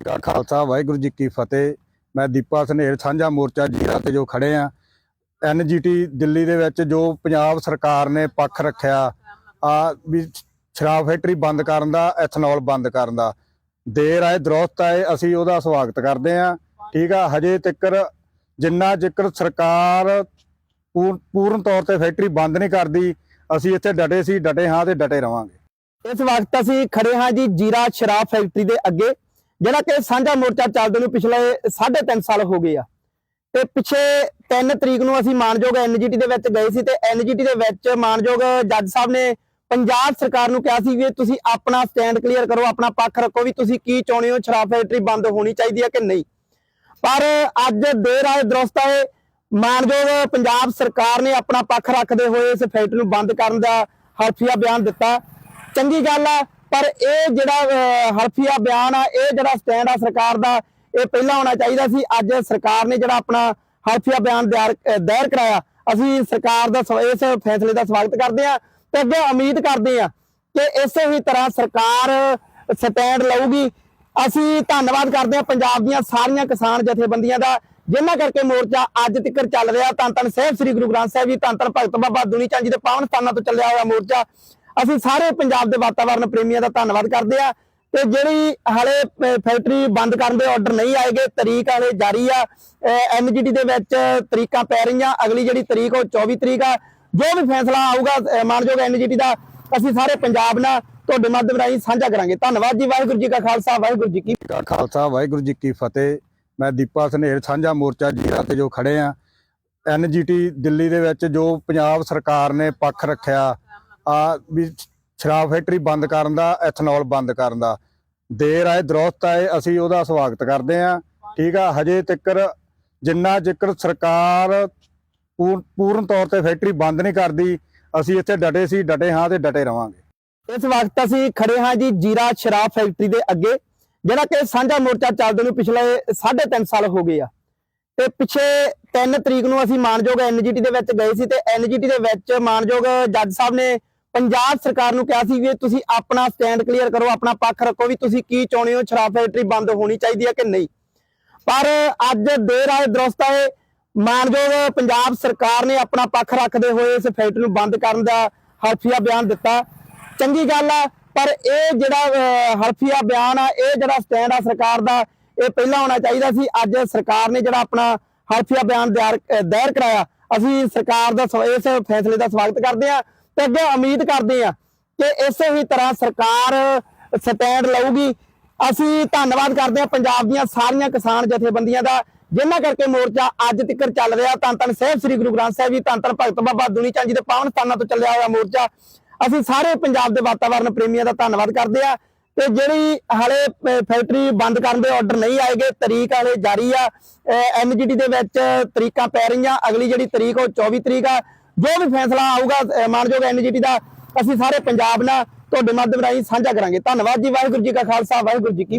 ਕਾ ਖਾਲਸਾ, ਵਾਹਿਗੁਰੂ ਜੀ ਕੀ ਫਤਿਹ। ਮੈਂ ਦੀਪਾ ਸਨੇਰ ਸਾਂਝਾ ਮੋਰਚਾ ਜੀਰਾ ਤੇ ਜੋ ਖੜੇ ਆ। ਐਨਜੀਟੀ ਦਿੱਲੀ ਦੇ ਵਿੱਚ ਜੋ ਪੰਜਾਬ ਸਰਕਾਰ ਨੇ ਪੱਖ ਰੱਖਿਆ, ਆ ਵੀ ਸ਼ਰਾਬ ਫੈਕਟਰੀ ਬੰਦ ਕਰਨ ਦਾ, ਐਥਨੋਲ ਬੰਦ ਕਰਨ ਦਾ। ਦੇਰ ਆਏ ਦਰੁਸਤ ਆਏ ਅਸੀਂ ਉਹਦਾ ਸਵਾਗਤ ਕਰਦੇ ਆ। ਠੀਕ ਆ, ਹਜੇ ਤੱਕਰ ਜਿੰਨਾ ਜ਼ਿਕਰ ਸਰਕਾਰ ਪੂਰਨ ਤੌਰ ਤੇ ਫੈਕਟਰੀ ਬੰਦ ਨਹੀਂ ਕਰਦੀ, ਅਸੀਂ ਇੱਥੇ ਡਟੇ ਸੀ, ਡਟੇ ਹਾਂ ਤੇ ਡਟੇ ਰਵਾਂਗੇ। ਇਸ ਵਕਤ ਅਸੀਂ ਖੜੇ ਹਾਂ ਜੀ ਜੀਰਾ ਸ਼ਰਾਬ ਫੈਕਟਰੀ ਦੇ ਅੱਗੇ। ਜਿਹੜਾ ਕਿ ਸਾਂਝਾ ਮੋਰਚਾ ਚੱਲਦੇ ਨੂੰ ਪਿਛਲੇ 3.5 ਸਾਲ ਹੋ ਗਏ ਆ। ਤੇ ਪਿਛੇ 3 ਤਰੀਕ ਨੂੰ ਅਸੀਂ ਮਾਨਯੋਗ ਐਨਜੀਟੀ ਦੇ ਵਿੱਚ ਗਏ ਸੀ ਤੇ ਐਨਜੀਟੀ ਦੇ ਵਿੱਚ ਮਾਨਯੋਗ ਜੱਜ ਸਾਹਿਬ ਨੇ ਪੰਜਾਬ ਸਰਕਾਰ ਨੂੰ ਕਿਹਾ ਸੀ ਵੀ ਤੁਸੀਂ ਆਪਣਾ ਸਟੈਂਡ ਕਲੀਅਰ ਕਰੋ, ਆਪਣਾ ਪੱਖ ਰੱਖੋ ਵੀ ਤੁਸੀਂ ਕੀ ਚਾਹੁੰਦੇ ਹੋ, ਸ਼ਰਾਬ ਫੈਕਟਰੀ ਬੰਦ ਹੋਣੀ ਚਾਹੀਦੀ ਹੈ ਕਿ ਨਹੀਂ। ਪਰ ਅੱਜ ਦੇਰ ਆਏ ਦਰੁਸਤ ਹੈ ਮਾਨਯੋਗ ਪੰਜਾਬ ਸਰਕਾਰ ਨੇ ਆਪਣਾ ਪੱਖ ਰੱਖਦੇ ਹੋਏ ਇਸ ਫੈਕਟਰੀ ਨੂੰ ਬੰਦ ਕਰਨ ਦਾ ਹਰਫੀਆ ਬਿਆਨ ਦਿੱਤਾ। ਚੰਗੀ ਗੱਲ ਆ ਪਰ ਇਹ ਜਿਹੜਾ ਹਲਫੀਆ ਬਿਆਨ ਆ, ਇਹ ਜਿਹੜਾ ਸਟੈਂਡ ਆ ਸਰਕਾਰ ਦਾ, ਇਹ ਪਹਿਲਾਂ ਹੋਣਾ ਚਾਹੀਦਾ ਸੀ। ਅੱਜ ਸਰਕਾਰ ਨੇ ਜਿਹੜਾ ਆਪਣਾ ਹਲਫੀਆ ਬਿਆਨ ਦਾਇਰ ਕਰਾਇਆ। ਅਸੀਂ ਸਰਕਾਰ ਦਾ ਇਸ ਫੈਸਲੇ ਦਾ ਸਵਾਗਤ ਕਰਦੇ ਹਾਂ ਤੇ ਅੱਗੇ ਉਮੀਦ ਕਰਦੇ ਹਾਂ ਕਿ ਇਸੇ ਹੀ ਤਰ੍ਹਾਂ ਸਰਕਾਰ ਸਟੈਂਡ ਲਊਗੀ। ਅਸੀਂ ਧੰਨਵਾਦ ਕਰਦੇ ਹਾਂ ਪੰਜਾਬ ਦੀਆਂ ਸਾਰੀਆਂ ਕਿਸਾਨ ਜਥੇਬੰਦੀਆਂ ਦਾ, ਜਿਨ੍ਹਾਂ ਕਰਕੇ ਮੋਰਚਾ ਅੱਜ ਤੱਕ ਚੱਲ ਰਿਹਾ। ਧੰਨ ਧੰਨ ਸਾਹਿਬ ਸ੍ਰੀ ਗੁਰੂ ਗ੍ਰੰਥ ਸਾਹਿਬ ਜੀ ਧੰਨ ਧੰਨ ਭਗਤ ਬਾਬਾ ਦੁਨੀ ਚੰਦ ਜੀ ਦੇ ਪਾਵਨ ਸਥਾਨਾਂ ਤੋਂ ਚੱਲਿਆ ਹੋਇਆ ਮੋਰਚਾ। ਅਸੀਂ ਸਾਰੇ ਪੰਜਾਬ ਦੇ ਵਾਤਾਵਰਣ ਪ੍ਰੇਮੀਆਂ ਦਾ ਧੰਨਵਾਦ ਕਰਦੇ ਆ ਤੇ ਜਿਹੜੀ ਹਾਲੇ ਫੈਕਟਰੀ ਬੰਦ ਕਰਨ ਦੇ ਆਰਡਰ ਨਹੀਂ ਆਏਗੇ ਤਰੀਕ ਹਾਲੇ ਜਾਰੀ ਆ ਐਮਜੀਡੀ ਦੇ ਵਿੱਚ ਤਰੀਕਾਂ ਪੈ ਰਹੀਆਂ, ਅਗਲੀ ਜਿਹੜੀ ਤਰੀਕ ਉਹ 24 ਤਰੀਕ ਆ, ਜੋ ਵੀ ਫੈਸਲਾ ਆਊਗਾ ਮਾਨਯੋਗ ਐਮਜੀਡੀ ਦਾ, ਅਸੀਂ ਸਾਰੇ ਪੰਜਾਬ ਨਾਲ ਤੁਹਾਡੇ ਮਾਧਿਅਮ ਰਾਹੀਂ ਸਾਂਝਾ ਕਰਾਂਗੇ। ਧੰਨਵਾਦ ਜੀ, ਵਾਹਿਗੁਰੂ ਜੀ ਕਾ ਖਾਲਸਾ, ਵਾਹਿਗੁਰੂ ਜੀ ਕੀ ਖਾਲਸਾ, ਵਾਹਿਗੁਰੂ ਜੀ ਕੀ ਫਤਿਹ। ਮੈਂ ਦੀਪਾ ਸਨੇਰ ਸਾਂਝਾ ਮੋਰਚਾ ਜੀਰਾ ਤੇ ਜੋ ਖੜੇ ਆ। ਐਨਜੀਟੀ ਦਿੱਲੀ ਦੇ ਵਿੱਚ ਜੋ ਪੰਜਾਬ ਸਰਕਾਰ ਨੇ ਪੱਖ ਰੱਖਿਆ ਆ ਵੀ ਸ਼ਰਾਬ ਫੈਕਟਰੀ ਬੰਦ ਕਰਨ ਦਾ, ਐਥਨੋਲ ਬੰਦ ਕਰਨ ਦਾ। ਦੇਰ ਆਏ ਦਰੋਸਤ ਆਏ ਅਸੀਂ ਉਹਦਾ ਸਵਾਗਤ ਕਰਦੇ ਆ ਠੀਕ ਆ, ਹਜੇ ਤੱਕਰ ਜਿੰਨਾ ਜ਼ਿਕਰ ਸਰਕਾਰ ਪੂਰਨ ਤੌਰ ਤੇ ਫੈਕਟਰੀ ਬੰਦ ਨਹੀਂ ਕਰਦੀ, ਅਸੀਂ ਇੱਥੇ ਡਟੇ ਸੀ, ਡਟੇ ਹਾਂ ਤੇ ਡਟੇ ਰਵਾਂਗੇ। ਇਸ ਵਕਤ ਅਸੀਂ ਖੜੇ ਹਾਂ ਜੀ ਜੀਰਾ ਸ਼ਰਾਬ ਫੈਕਟਰੀ ਦੇ ਅੱਗੇ, ਜਿਹੜਾ ਕਿ ਸਾਂਝਾ ਮੋਰਚਾ ਚੱਲਦੇ ਨੂੰ ਪਿਛਲੇ 3.5 ਸਾਲ ਹੋ ਗਏ ਆ। ਤੇ ਪਿਛੇ 3 ਤਰੀਕ ਨੂੰ ਅਸੀਂ ਮਾਨਯੋਗ ਐਨਜੀਟੀ ਦੇ ਵਿੱਚ ਗਏ ਸੀ ਤੇ ਐਨਜੀਟੀ ਦੇ ਵਿੱਚ ਮਾਨਯੋਗ ਜੱਜ ਸਾਹਿਬ ਨੇ ਪੰਜਾਬ ਸਰਕਾਰ ਨੂੰ ਕਿਹਾ ਸੀ ਵੀ ਤੁਸੀਂ ਆਪਣਾ ਸਟੈਂਡ ਕਲੀਅਰ ਕਰੋ ਆਪਣਾ ਪੱਖ ਰੱਖੋ ਵੀ ਤੁਸੀਂ ਕੀ ਚਾਹੁੰਦੇ ਹੋ ਸ਼ਰਾਬ ਫੈਕਟਰੀ ਬੰਦ ਹੋਣੀ ਚਾਹੀਦੀ ਹੈ ਕਿ ਨਹੀਂ। ਪਰ ਅੱਜ ਦੇਰ ਆਏ ਦਰੁਸਤ ਆਏ ਮਾਨਯੋਗ ਪੰਜਾਬ ਸਰਕਾਰ ਨੇ ਆਪਣਾ ਪੱਖ ਰੱਖਦੇ ਹੋਏ ਇਸ ਫੈਕਟਰੀ ਨੂੰ ਬੰਦ ਕਰਨ ਦਾ ਹਲਫੀਆ ਬਿਆਨ ਦਿੱਤਾ। ਚੰਗੀ ਗੱਲ ਆ ਪਰ ਇਹ ਜਿਹੜਾ ਅਹ, ਹਲਫੀਆ ਬਿਆਨ ਆ ਇਹ ਜਿਹੜਾ ਸਟੈਂਡ ਆ ਸਰਕਾਰ ਦਾ ਇਹ ਪਹਿਲਾਂ ਹੋਣਾ ਚਾਹੀਦਾ ਸੀ। ਅੱਜ ਸਰਕਾਰ ਨੇ ਜਿਹੜਾ ਆਪਣਾ ਹਲਫੀਆ ਬਿਆਨ ਦਾਇਰ ਦਾਇਰ ਕਰਾਇਆ। ਅਸੀਂ ਸਰਕਾਰ ਦਾ ਸਵ- ਇਸ ਫੈਸਲੇ ਦਾ ਸਵਾਗਤ ਕਰਦੇ ਹਾਂ। ਤੇ ਅੱਗੇ ਉਮੀਦ ਕਰਦੇ ਹਾਂ ਕਿ ਇਸੇ ਹੀ ਤਰ੍ਹਾਂ ਸਰਕਾਰ ਸਟੈਂਡ ਲਊਗੀ। ਅਸੀਂ ਧੰਨਵਾਦ ਕਰਦੇ ਹਾਂ ਪੰਜਾਬ ਦੀਆਂ ਸਾਰੀਆਂ ਕਿਸਾਨ ਜਥੇਬੰਦੀਆਂ ਦਾ, ਜਿਨ੍ਹਾਂ ਕਰਕੇ ਮੋਰਚਾ ਅੱਜ ਤੱਕ ਚੱਲ ਰਿਹਾ। ਧੰਨ ਧੰਨ ਸਾਹਿਬ ਸ੍ਰੀ ਗੁਰੂ ਗ੍ਰੰਥ ਸਾਹਿਬ ਜੀ, ਧੰਨ ਧੰਨ ਭਗਤ ਬਾਬਾ ਦੁਨੀ ਚੰਦ ਜੀ ਦੇ ਪਾਵਨ ਸਥਾਨਾਂ ਤੋਂ ਚੱਲਿਆ ਹੋਇਆ ਮੋਰਚਾ। ਅਸੀਂ ਸਾਰੇ ਪੰਜਾਬ ਦੇ ਵਾਤਾਵਰਣ ਪ੍ਰੇਮੀਆਂ ਦਾ ਧੰਨਵਾਦ ਕਰਦੇ ਆ ਤੇ ਜਿਹੜੀ ਹਾਲੇ ਫੈਕਟਰੀ ਬੰਦ ਕਰਨ ਦੇ ਆਰਡਰ ਨਹੀਂ ਆਏਗੇ ਤਰੀਕ ਹਾਲੇ ਜਾਰੀ ਆ। ਐਮਜੀਡੀ ਦੇ ਵਿੱਚ ਤਰੀਕਾਂ ਪੈ ਰਹੀਆਂ। ਅਗਲੀ ਜਿਹੜੀ ਤਰੀਕ ਉਹ 24 ਤਰੀਕ ਆ। ਜੋ ਵੀ ਫੈਸਲਾ ਆਊਗਾ ਅਹ, ਮਾਨਯੋਗ ਐਨਜੀਟੀ ਦਾ ਅਸੀਂ ਸਾਰੇ ਪੰਜਾਬ ਨਾਲ ਤੁਹਾਡੇ ਮਾਧਿਅਮ ਰਾਹੀਂ ਸਾਂਝਾ ਕਰਾਂਗੇ। ਧੰਨਵਾਦ ਜੀ ਵਾਹਿਗੁਰੂ ਜੀ ਕਾ ਖਾਲਸਾ ਵਾਹਿਗੁਰੂ ਜੀ ਕੀ